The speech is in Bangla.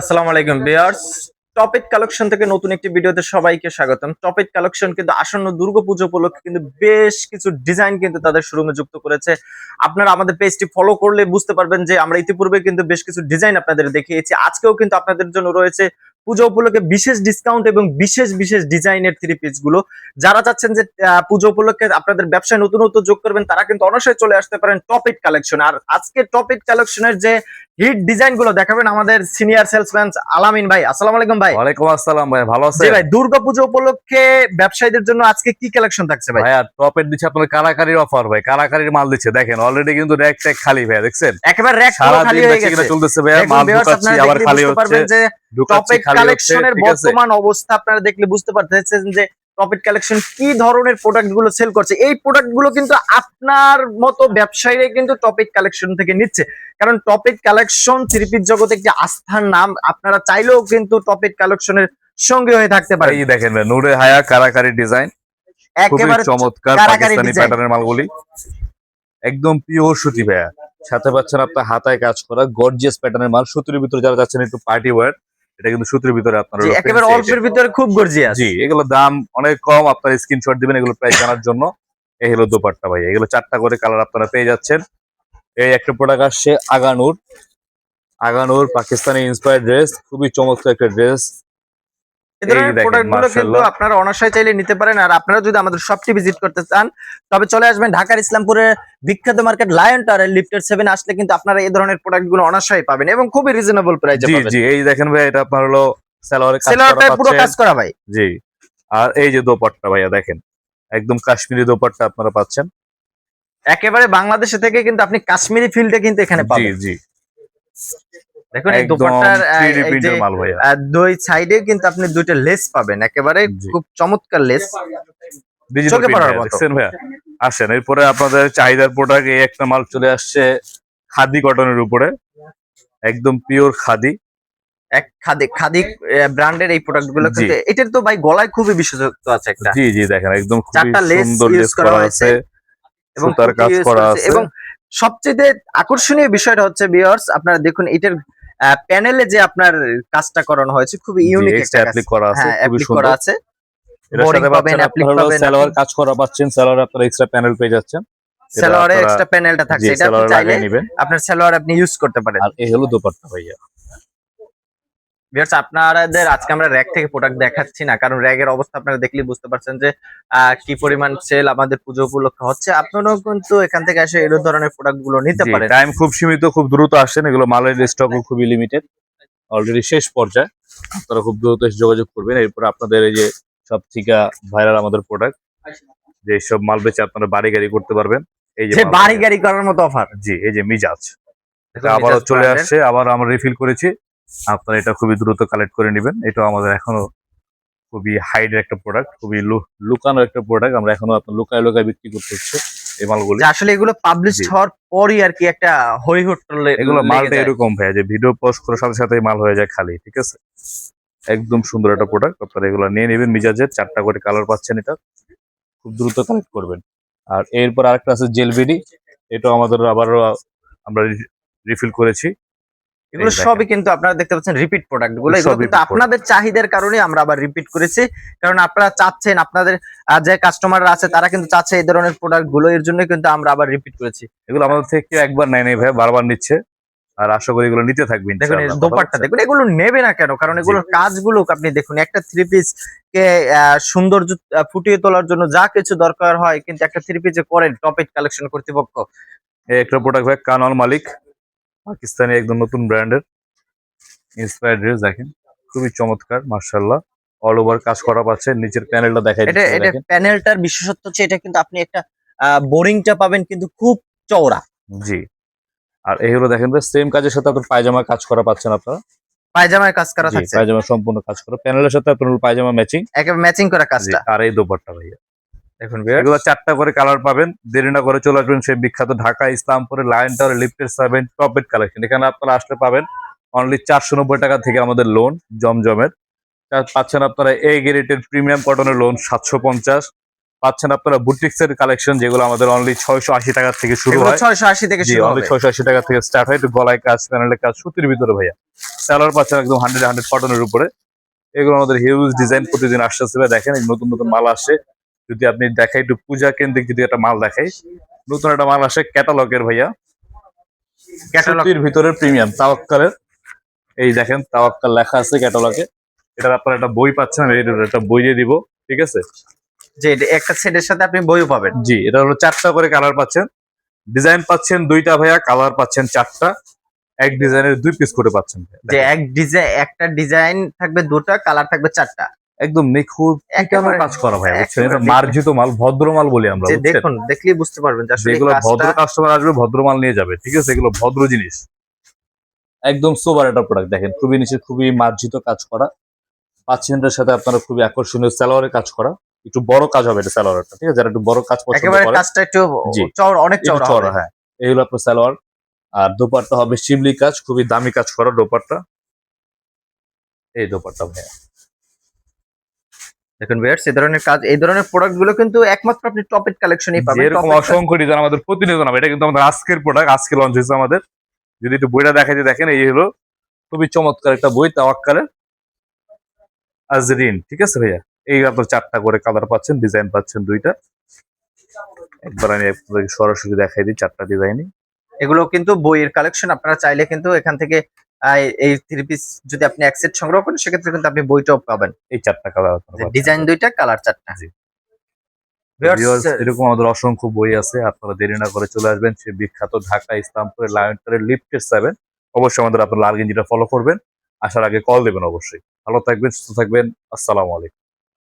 আসসালামু আলাইকুম বিয়ার্স টপিক কালেকশন থেকে নতুন একটি ভিডিওতে সবাইকে স্বাগতম। টপিক কালেকশন কিন্তু আসন্ন দুর্গাপুজো উপলক্ষে কিন্তু বেশ কিছু ডিজাইন কিন্তু তাদের শোরুমে যুক্ত করেছে। আপনারা আমাদের পেজটি ফলো করলে বুঝতে পারবেন যে আমরা ইতিপূর্বে কিন্তু বেশ কিছু ডিজাইন আপনাদের দেখিয়েছি। আজকেও কিন্তু আপনাদের জন্য রয়েছে পুজো উপলক্ষে বিশেষ ডিসকাউন্ট এবং বিশেষ বিশেষ ডিজাইনের থ্রি পিসগুলো। যারা চাচ্ছেন যে পুজো উপলক্ষে আপনাদের ব্যবসায় নতুনত্ব যোগ করবেন তারা কিন্তু অনায়াসে চলে আসতে পারেন টপিক কালেকশন আর আজকে টপিক কালেকশনের যে হিট ডিজাইনগুলো দেখাবেন আমাদের সিনিয়র সেলসম্যান আলামিন ভাই। আসসালামু আলাইকুম ভাই। ওয়ালাইকুম আসসালাম ভাই ভালো জি আছেন ভাই দুর্গাপুজো উপলক্ষে ব্যবসায়ীদের জন্য আজকে কি কালেকশন থাকছে ভাই? ভাইয়া টপের দিচ্ছে আপনার কারাকারির অফার ভাই কারাকারির মাল দিচ্ছে। দেখেন অলরেডি কিন্তু র্যাক ট্যাক খালি ভাইয়া দেখছেন? একেবারে র্যাক খালি হয়ে গেছে। চলতেছে দেখুন মাল ঢুকাচ্ছি আবার খালি হচ্ছে। হচ্ছে কালেকশনের বর্তমান অবস্থা আপনারা দেখলে বুঝতে পারতেছেন যে টপিক কালেকশন কি ধরনের প্রোডাক্টগুলো সেল করছে। এই প্রোডাক্টগুলো কিন্তু আপনার মতো ব্যবসায়ীরা কিন্তু টপিক কালেকশন থেকে নিচ্ছে। কারণ টপিক কালেকশন থ্রিপির জগতে একটি আস্থার নাম আপনারা চাইলেও কিন্তু টপিক কালেকশনের সঙ্গে হয়ে থাকতে পারে এই দেখেন নুরে হায়া কারাকারি ডিজাইন একেবারে চমৎকার পাকিস্তানি। প্যাটার্নের মালগুলি। একদম পিওর সুতি ভাইয়া। সাথে পাচ্ছেন আপনার হাতায় কাজ করা গর্জিয়াস প্যাটার্নের মাল। সুতির ভিতরে যারা যাচ্ছেন একটু পার্টি ওয়্যার এটা কিন্তু সূত্রের ভিতরে আপনার একেবারে অল্পের ভিতরে খুব গর্জিয়াস জি এগুলো দাম অনেক কম আপনার স্ক্রিনশট দিবেন এগুলো প্রাইস জানার জন্য। এই হলো দোপাট্টা ভাই এগুলো চারটা করে কালার আপনারা পেয়ে যাচ্ছেন। এই একটা প্রোডাক্ট আসছে আগানুর। আগানুর পাকিস্তানি ইন্সপায়ার্ড ড্রেস খুবই চমৎকার একটা ড্রেস এই ধরনের এই দেখেন, প্রোডাক্টগুলো কিন্তু। আপনারা অনাশয় চাইলে নিতে পারেন। আর আপনারা যদি আমাদের শপটি ভিজিট করতে চান তবে চলে আসবেন ঢাকার ইসলামপুরের বিখ্যাত market Lion Tower lifted seven আসলে কিন্তু আপনারা এই ধরনের প্রোডাক্টগুলো অনাশয় পাবেন এবং খুবই রিজনেবল প্রাইসে জি এই দেখেন ভাই এটা আপনার হলো সালোয়ারে কাজ পুরো কাজ করা ভাই। জি আর এই যে দোপাট্টা ভাইয়া দেখেন একদম কাশ্মীরি দোপাট্টা আপনারা পাচ্ছেন। একেবারে বাংলাদেশে থেকে কিন্তু আপনি কাশ্মীরি ফিল্ডে কিন্তু এখানে জি পাবেন। জি। দেখুন এই দোপাট্টার আহ, 3D এই যে মাল ভাইয়া। আহ, দুই সাইডে কিন্তু আপনি দুইটা লেস পাবেন। একেবারে খুব চমৎকার লেস চোখে পড়ার মতো। ভাইয়া? আসেন এরপরে আপনাদের চাহিদার প্রোডাক্ট এই একটা মাল চলে আসছে খাদি কটনের উপরে। একদম পিওর খাদি। এক খাদি খাদি ব্র্যান্ডের এই প্রোডাক্টগুলো কিন্তু এটার তো ভাই গলায় খুবই বিশেষত্ব আছে একটা। জি জি দেখেন একদম চারটা সুন্দর লেস করা করা হয়েছে। এবং পুঁতি কাজ করা আছে। এবং সবচেয়ে আকর্ষণীয় বিষয়টা হচ্ছে বিয়ার্স আপনারা দেখুন এটার প্যানেলে যে আপনার কাজটা করানো হয়েছে খুবই ইউনিক একটা। অ্যাপ্লিক করা আছে হ্যাঁ খুবই সুন্দর। আছে। সালোয়ার কাজ করা পাচ্ছেন সালোয়ার আপনারা এক্সট্রা প্যানেল পেয়ে যাচ্ছেন। সালোয়ারে এক্সট্রা প্যানেলটা থাকছে। এটা আপনি চাইলে আপনার সালোয়ার আপনি ইউজ করতে পারেন। আর এই হলো দোপাট্টা ভাইয়া। ভিউয়ার্স আপনাদের আজকে আমরা র‍্যাক থেকে প্রোডাক্ট দেখাচ্ছি না কারণ র‍্যাগের অবস্থা আপনারা দেখলেই বুঝতে পারছেন যে কি পরিমাণ সেল আমাদের পুজো উপলক্ষে হচ্ছে। আপনারাও কিন্তু এখান থেকে এসে এই ধরনের প্রোডাক্টগুলো নিতে পারেন। টাইম খুব সীমিত খুব দ্রুত আসেন এগুলো মালের স্টক খুবই লিমিটেড অলরেডি শেষ পর্যায়ে। আপনারা খুব দ্রুত এসে যোগাযোগ করবেন। এরপর আপনাদের এই যে সব থেকে ভাইরাল আমাদের প্রোডাক্ট যে সব মাল বেচে আপনারা বাড়ি গাড়ি করতে পারবেন। এই যে যে বাড়ি গাড়ি। করার মতো অফার জি এই যে মিজাজ। এটা আবারও চলে আসছে। আবার আমরা রিফিল করেছি। আপনারা এটা খুবই দ্রুত কালেক্ট করে নেবেন। এটা আমাদের এখনও খুবই হাইডের একটা প্রোডাক্ট খুবই লু- লুকানো একটা প্রোডাক্ট আমরা এখনও আপনার লুকায় লুকায় বিক্রি করতে হচ্ছে এই মালগুলি। আসলে এগুলো পাবলিশ হওয়ার পরই আর কি একটা এগুলো মালটা এরকম ভাই যে ভিডিও পোস্ট করার সাথে সাথে মাল হয়ে যায় খালি ঠিক আছে? একদম সুন্দর একটা প্রোডাক্ট আপনারা এগুলো নিয়ে নেবেন মিজাজের চারটা করে কালার পাচ্ছেন এটা। খুব দ্রুত কালেক্ট করবেন। আর এরপর আরেকটা আছে জেলবিডি আমাদের আবারও আমরা রিফিল করেছি। এগুলো সবই কিন্তু আপনারা দেখতে পাচ্ছেন রিপিট প্রোডাক্টগুলো। এগুলো কিন্তু আপনাদের চাহিদার কারণে আমরা আবার রিপিট করেছি। কারণ আপনারা চাচ্ছেন আপনাদের যে কাস্টমাররা আছে তারা কিন্তু চাচ্ছে এই ধরনের প্রোডাক্টগুলো এর জন্য কিন্তু আমরা আবার রিপিট করেছি। এগুলো আমাদের থেকে কেউ একবার নেয় নেই ভাই বারবার নিচ্ছে। আর আশা করি এগুলো নিতে থাকবেন দেখুন এই দোপাট্টা দেখুন এগুলো নেবে না কেন? কারণ এগুলোর কাজগুলো আপনি দেখুন একটা থ্রি পিস কে সৌন্দর্য ফুটিয়ে তোলার জন্য যা কিছু দরকার হয় কিন্তু একটা থ্রি পিসে করেন টপিক কালেকশন কর্তৃপক্ষ। এই একটা প্রোডাক্ট ভাই কানল মালিক। পাকিস্তানি একদম নতুন ব্র্যান্ডের ইন্সপায়ার্ড ড্রেস দেখেন। খুবই চমৎকার মার্শাল্লাহ অল ওভার কাজ করা পাচ্ছে নিচের প্যানেলটা দেখাই এটা দিচ্ছে এটা প্যানেলটার বিশেষত্ব হচ্ছে এটা কিন্তু আপনি একটা বোরিংটা পাবেন কিন্তু খুব চওড়া। জি। আর এই হলো দেখেন সেম কাজের সাথে আপনার পায়জামা কাজ করা পাচ্ছেন আপনারা। পায়জামায় কাজ করা থাকছে। পায়জামা সম্পূর্ণ কাজ করা। প্যানেলের সাথে আপনার পায়জামা ম্যাচিং একেবারে ম্যাচিং করা কাজটা। আর এই দোপাট্টা ভাইয়া। দেখুন এগুলো চারটা করে কালার পাবেন দেরি না করে চলে আসবেন সেই বিখ্যাত ঢাকা ইসলামপুরে লায়ন টাওয়ার লিফটেড সেভেন টপেট কালেকশন এখানে আপনারা আসলে পাবেন অনলি চারশো নব্বই টাকা থেকে আমাদের লোন জমজমের। পাচ্ছেন আপনারা এ গ্রেডের প্রিমিয়াম কটনের লোন সাতশো পঞ্চাশ। পাচ্ছেন আপনারা বুটিক্স এর কালেকশন যেগুলো আমাদের অনলি ছয়শো আশি টাকা থেকে শুরু হয়। ছয়শো আশি থেকে ছয়শো আশি টাকা থেকে স্টার্ট হয়। একটু গলায় কাজ প্যানেলের কাজ সুতির ভিতরে ভাইয়া। স্যালার পাচ্ছেন একদম হান্ড্রেড হান্ড্রেড কটনের উপরে। এগুলো আমাদের হিউজ ডিজাইন প্রতিদিন আসতেছে ভাই দেখেন এই নতুন নতুন মাল আসে যদি আপনি দেখাই একটু পূজা কেন্দ্রিক যদি একটা মাল দেখাই নতুন একটা মাল আসে ক্যাটালগের ভাইয়া। ক্যাটালগ। সুতির ভিতরে প্রিমিয়াম তাওয়াক্কালের। এই দেখেন তাওয়াক্কাল লেখা আছে ক্যাটালগে। এটার আপনারা একটা বই পাচ্ছেন আমি একটা বই দিয়ে দিব ঠিক আছে? যে এটা একটা সেটের সাথে আপনি বইও পাবেন। জি এটা হলো চারটা করে কালার পাচ্ছেন। ডিজাইন পাচ্ছেন দুইটা ভাইয়া কালার পাচ্ছেন চারটা। এক ডিজাইনের দুই পিস করে পাচ্ছেন যে এক ডিজাইন একটা ডিজাইন থাকবে দুটা কালার থাকবে চারটা। একদম নিখুঁত একেবারে কাজ করা ভাই বুঝছেন? এটা মার্জিত মাল ভদ্র মাল বলি আমরা? দেখুন দেখলেই বুঝতে পারবেন যে আসলে এই যেগুলো ভদ্র কাস্টমার আসবে ভদ্র মাল নিয়ে যাবে ঠিক আছে? এগুলো ভদ্র জিনিস। একদম সোবার একটা প্রোডাক্ট দেখেন খুবই নিচে খুবই মার্জিত কাজ করা। পাচ্ছেনটার সাথে আপনারা খুবই আকর্ষণীয় স্যালোয়ারে কাজ করা। একটু বড় কাজ হবে এটা স্যালোয়ারটা ঠিক আছে? যারা একটু বড় কাজ পছন্দ একেবারে করে কাজটা একটু। চওড়া অনেক চওড়া চওড়া হ্যাঁ। এই হলো আপনার সালোয়ার আর দোপাট্টা হবে শিবলি কাজ খুবই দামি কাজ করা দোপাট্টা। এই দোপাট্টা ভাইয়া। দেখুন ভিউয়ার্স এই ধরনের কাজ এই ধরনের প্রোডাক্টগুলো কিন্তু একমাত্র আপনি টপেট কালেকশনই পাবেন Top অসংখ্য ডিজাইন আমাদের প্রতিনিয়ত নামে এটা কিন্তু আমাদের আজকের প্রোডাক্ট আজকে লঞ্চ হয়েছে আমাদের। যদি একটু বইটা দেখাইতে দেখেন এই হলো খুবই চমৎকার একটা বই তাওয়াক্কালের আজরিন ঠিক আছে ভাইয়া? এই আপনার চারটা করে কালার পাচ্ছেন ডিজাইন পাচ্ছেন দুইটা। একবার আমি আপনাদেরকে সরাসরি দেখাই দিই চারটা ডিজাইনই এগুলো কিন্তু বইয়ের কালেকশন আপনারা চাইলে কিন্তু এখান থেকে এই থ্রি পিস যদি আপনি এক সেট সংগ্রহ করেন সেক্ষেত্রে কিন্তু আপনি বইটাও পাবেন। এই চারটা কালার ডিজাইন দুইটা কালার চারটা। এরকম আমাদের অসংখ্য বই আছে আপনারা দেরি না করে চলে আসবেন। সে বিখ্যাত ঢাকা ইসলামপুরের লায়নটারের লিফটের সেভেন অবশ্যই আমাদের আপনার লাল গেঞ্জিটা ফলো করবেন। আসার আগে কল দেবেন অবশ্যই। ভালো থাকবেন সুস্থ থাকবেন। আসসালামু আলাইকুম।